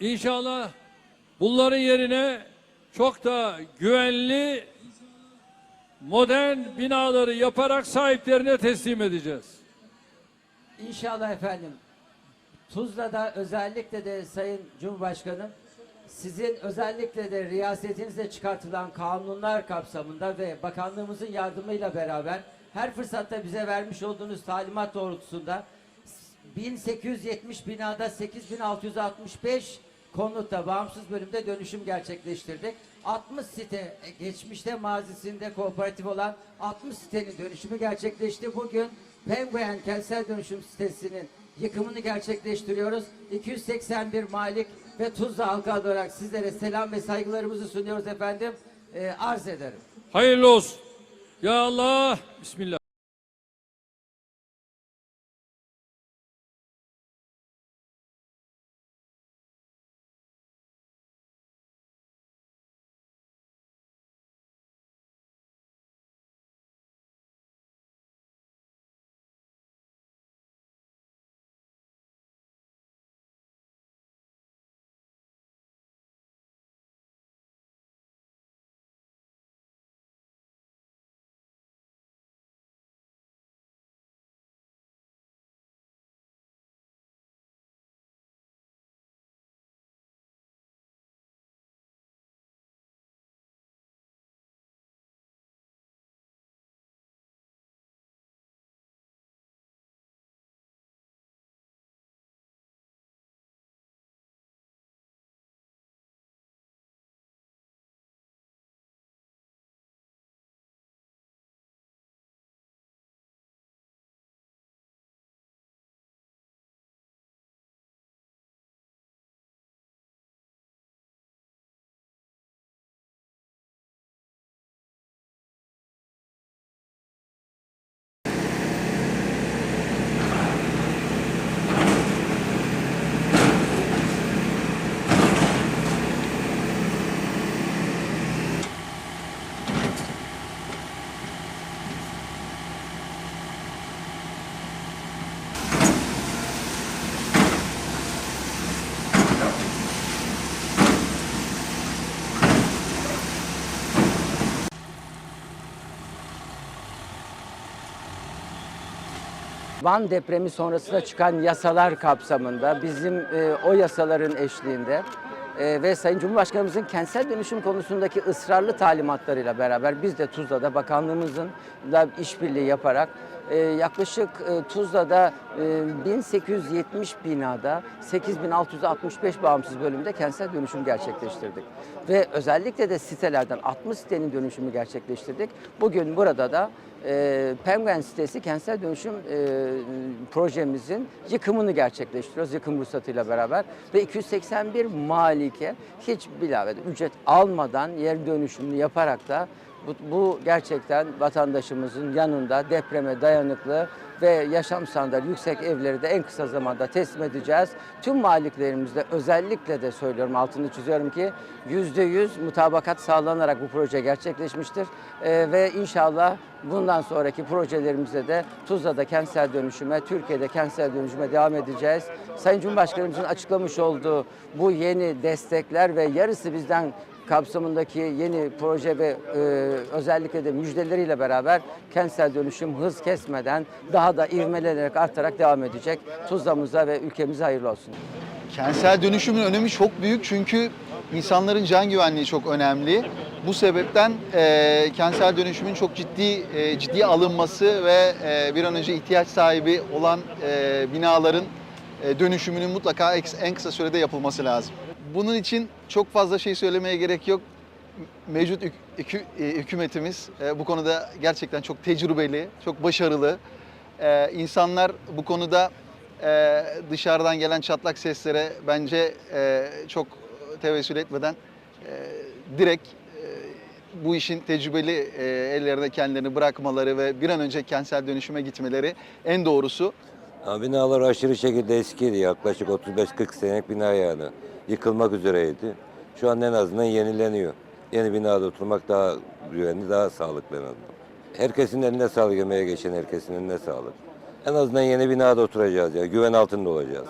İnşallah bunların yerine çok da güvenli modern binaları yaparak sahiplerine teslim edeceğiz. İnşallah efendim. Tuzla'da özellikle de Sayın Cumhurbaşkanım sizin özellikle de riyasetinizde çıkartılan kanunlar kapsamında ve bakanlığımızın yardımıyla beraber her fırsatta bize vermiş olduğunuz talimat doğrultusunda 1870 binada 8665 konutta bağımsız bölümde dönüşüm gerçekleştirdik. 60 site e, geçmişte mazisinde kooperatif olan 60 sitenin dönüşümü gerçekleşti. Bugün Penguen kentsel dönüşüm sitesinin yıkımını gerçekleştiriyoruz. 281 malik ve Tuzla halkı olarak sizlere selam ve saygılarımızı sunuyoruz efendim. Ee, arz ederim. Hayırlı olsun. Ya Allah. Bismillah. Van depremi sonrasında çıkan yasalar kapsamında bizim e, o yasaların eşliğinde e, ve Sayın Cumhurbaşkanımızın kentsel dönüşüm konusundaki ısrarlı talimatlarıyla beraber biz de Tuzla'da bakanlığımızın işbirliği yaparak e, yaklaşık e, Tuzla'da e, 1870 binada 8665 bağımsız bölümde kentsel dönüşüm gerçekleştirdik. Ve özellikle de sitelerden 60 sitenin dönüşümü gerçekleştirdik. Bugün burada da e, sitesi kentsel dönüşüm e, projemizin yıkımını gerçekleştiriyoruz yıkım ruhsatıyla beraber. Ve 281 malike hiç bilave ücret almadan yer dönüşümünü yaparak da bu, bu gerçekten vatandaşımızın yanında depreme dayanıklı ve yaşam standartı yüksek evleri de en kısa zamanda teslim edeceğiz. Tüm maliklerimizde özellikle de söylüyorum altını çiziyorum ki %100 mutabakat sağlanarak bu proje gerçekleşmiştir. Ee, ve inşallah bundan sonraki projelerimizde de Tuzla'da kentsel dönüşüme, Türkiye'de kentsel dönüşüme devam edeceğiz. Sayın Cumhurbaşkanımızın açıklamış olduğu bu yeni destekler ve yarısı bizden kapsamındaki yeni proje ve e, özellikle de müjdeleriyle beraber kentsel dönüşüm hız kesmeden daha da ivmelenerek artarak devam edecek. Tuzla'mıza ve ülkemize hayırlı olsun. Kentsel dönüşümün önemi çok büyük çünkü insanların can güvenliği çok önemli. Bu sebepten e, kentsel dönüşümün çok ciddi e, ciddi alınması ve e, bir an önce ihtiyaç sahibi olan e, binaların e, dönüşümünün mutlaka en kısa sürede yapılması lazım. Bunun için çok fazla şey söylemeye gerek yok. Mevcut e, hükümetimiz e, bu konuda gerçekten çok tecrübeli, çok başarılı. E, insanlar bu konuda e, dışarıdan gelen çatlak seslere bence çok tevessül etmeden direkt bu işin tecrübeli e, ellerine kendilerini bırakmaları ve bir an önce kentsel dönüşüme gitmeleri en doğrusu. Ya binalar aşırı şekilde eskiydi. Yaklaşık 35-40 senelik bina yani. Yıkılmak üzereydi. Şu an en azından yenileniyor. Yeni binada oturmak daha güvenli, daha sağlıklı en azından. Herkesin eline sağlık, emeğe geçen herkesin eline sağlık. En azından yeni binada oturacağız ya. Güven altında olacağız.